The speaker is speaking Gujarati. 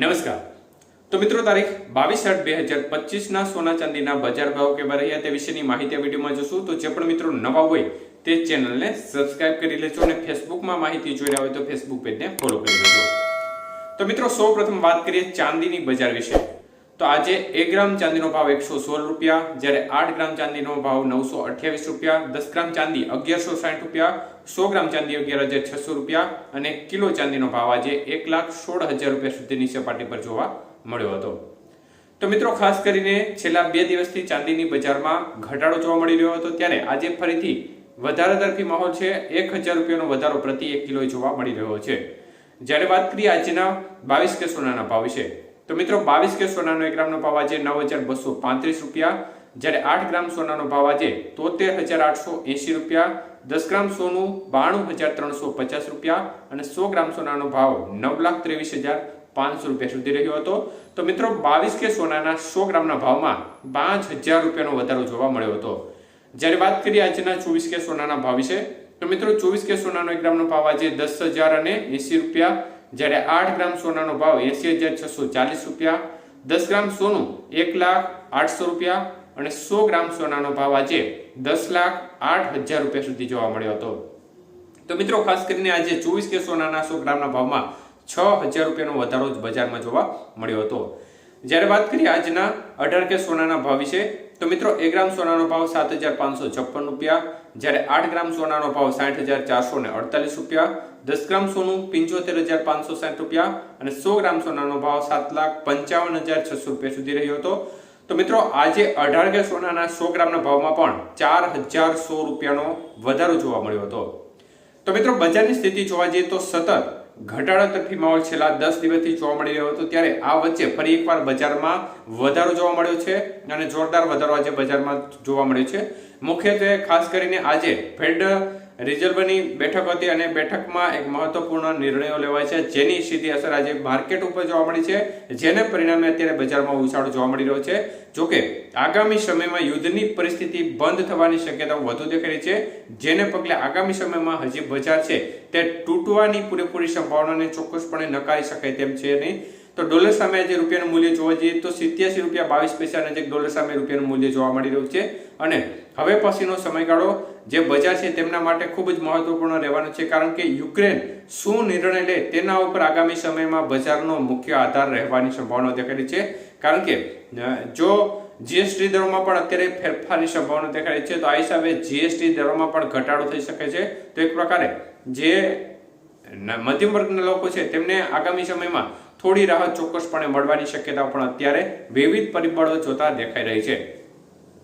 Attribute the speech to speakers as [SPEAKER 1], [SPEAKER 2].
[SPEAKER 1] નમસ્કાર. તો મિત્રો તારીખ બાવીસ આઠ બે હજાર પચીસના સોના ચાંદીના બજાર ભાવ કેવા રહ્યા તે વિશેની માહિતી આ વિડીયોમાં જોશું. તો જે પણ મિત્રો નવા હોય તે ચેનલને સબસ્ક્રાઇબ કરી લેજો અને ફેસબુકમાં માહિતી જોઈ રહ્યા હોય તો ફેસબુક પેજને ફોલો કરી લેજો. તો મિત્રો સૌ પ્રથમ વાત કરીએ ચાંદીની બજાર વિશે. તો આજે એક ગ્રામ ચાંદીનો ભાવ એકસો સોળ રૂપિયા, જ્યારે આઠ ગ્રામ ચાંદીનો ભાવ નવસો અઠ્યાવીસ રૂપિયા, દસ ગ્રામ ચાંદી અગિયારસો સાઠ રૂપિયા, સો ગ્રામ ચાંદી અગિયાર હજાર છસો રૂપિયા અને કિલો ચાંદીનો ભાવ આજે એક લાખ સોળ હજાર રૂપિયા સુધીની સપાટી પર જોવા મળ્યો હતો. તો મિત્રો, ખાસ કરીને છેલ્લા બે દિવસથી ચાંદીની બજારમાં ઘટાડો જોવા મળી રહ્યો હતો, ત્યારે આજે ફરીથી વધારે તરફી માહોલ છે. એક હજાર રૂપિયાનો વધારો પ્રતિ એક કિલો જોવા મળી રહ્યો છે. જ્યારે વાત કરીએ આજના બાવીસ કે સોનાના ભાવ વિશે તો મિત્રો, બાવીસ કે સોનાનો એક ગ્રામનો ભાવ આજે નવ હજાર બસો પાંત્રીસ રૂપિયા. જ્યારે આઠ ગ્રામ સોનાનો ભાવ આજે તોતેર હજાર આઠસો એંશી રૂપિયા. દસ ગ્રામ સોનું બાણું હજાર ત્રણસો પચાસ રૂપિયા અને સો ગ્રામ સોનાનો ભાવ નવ લાખ ત્રેવીસ હજાર પાંચસો રૂપિયા સુધી રહ્યો હતો. તો મિત્રો, બાવીસ કે સોનાના સો ગ્રામના ભાવમાં પાંચ હજાર રૂપિયાનો વધારો જોવા મળ્યો હતો. જ્યારે વાત કરીએ આજના ચોવીસ કે સોનાના ભાવ વિશે, તો મિત્રો, ચોવીસ કે સોનાનો એક ગ્રામનો ભાવ આજે દસ હજાર અને એંસી રૂપિયા. જ્યારે આઠ ગ્રામ સોનાનો ભાવ એંસી હજાર છસો ચાલીસ રૂપિયા, દસ ગ્રામ સોનું એક લાખ આઠસો રૂપિયા અને સો ગ્રામ સોનાનો ભાવ આજે દસ લાખ આઠ હજાર રૂપિયા સુધી જોવા મળ્યો હતો. તો મિત્રો, ખાસ કરીને આજે ચોવીસ કે સોનાના સો ગ્રામના ભાવમાં છ હજાર રૂપિયાનો વધારો જ બજારમાં જોવા મળ્યો હતો. જ્યારે વાત કરીએ આજના અઢાર કે સોનાના ભાવ વિશે તો મિત્રો, એક ગ્રામ સોનાનો ભાવ સાત હજાર પાંચસો છપ્પન રૂપિયા, જ્યારે આઠ ગ્રામ સોનાનો ભાવ સાઠ હજાર ચારસો ને અડતાલીસ રૂપિયા, દસ ગ્રામ સોનું પંચોતેર હજાર પાંચસો સાઠ રૂપિયા અને સો ગ્રામ સોનાનો ભાવ સાત લાખ પંચાવન હજાર છસો રૂપિયા સુધી રહ્યો હતો. તો મિત્રો, આજે અઢાર કે સોનાના સો ગ્રામના ભાવમાં પણ ચાર હજાર સો રૂપિયાનો વધારો જોવા મળ્યો હતો. તો મિત્રો, બજારની સ્થિતિ જોવા જઈએ તો સતત ઘટાડો તરફી માહોલ છેલ્લા દસ દિવસથી જોવા મળી રહ્યો હતો. ત્યારે આ વચ્ચે ફરી એકવાર બજારમાં વધારો જોવા મળ્યો છે અને જોરદાર વધારો આજે બજારમાં જોવા મળ્યો છે. મુખ્યત્વે ખાસ કરીને આજે ફેડ રિઝર્વની બેઠક હતી અને બેઠકમાં એક મહત્વપૂર્ણ નિર્ણયો લેવાય છે. જેની સીધી અસર આજે માર્કેટ ઉપર જોવા મળી છે. જેને પરિણામે અત્યારે બજારમાં ઉછાળો જોવા મળી રહ્યો છે. જોકે, આગામી સમયમાં યુદ્ધની પરિસ્થિતિ બંધ થવાની શક્યતાઓ વધુ દેખાઈ છે. જેને પગલે આગામી સમયમાં હજી બજાર છે તે તૂટવાની પૂરેપૂરી સંભાવનાને ચોક્કસપણે નકારી શકાય તેમ છે નહીં. તો ડોલર સામે આજે રૂપિયાનું મૂલ્ય જોવા જઈએ તો સિત્યાસી રૂપિયા બાવીસ પૈસા નજીક ડોલર સામે રૂપિયાનું મૂલ્ય જોવા મળી રહ્યું છે. અને હવે પછીનો સમયગાળો જે બજાર છે તેમના માટે ખૂબ જ મહત્વપૂર્ણ રહેવાનો છે, કારણ કે યુક્રેન શું નિર્ણય લે તેના ઉપર આગામી સમયમાં બજારનો મુખ્ય આધાર રહેવાની સંભાવના દેખાઈ છે. કારણ કે જો જીએસટી દરોમાં પણ અત્યારે ફેરફારની સંભાવના દેખાય છે, તો આ હિસાબે જીએસટી દરોમાં પણ ઘટાડો થઈ શકે છે. તો એક પ્રકારે જે મધ્યમ વર્ગના લોકો છે તેમને આગામી સમયમાં થોડી રાહત ચોક્કસપણે મળવાની શક્યતા પણ અત્યારે વિવિધ પરિબળો જોતા દેખાઈ રહી છે.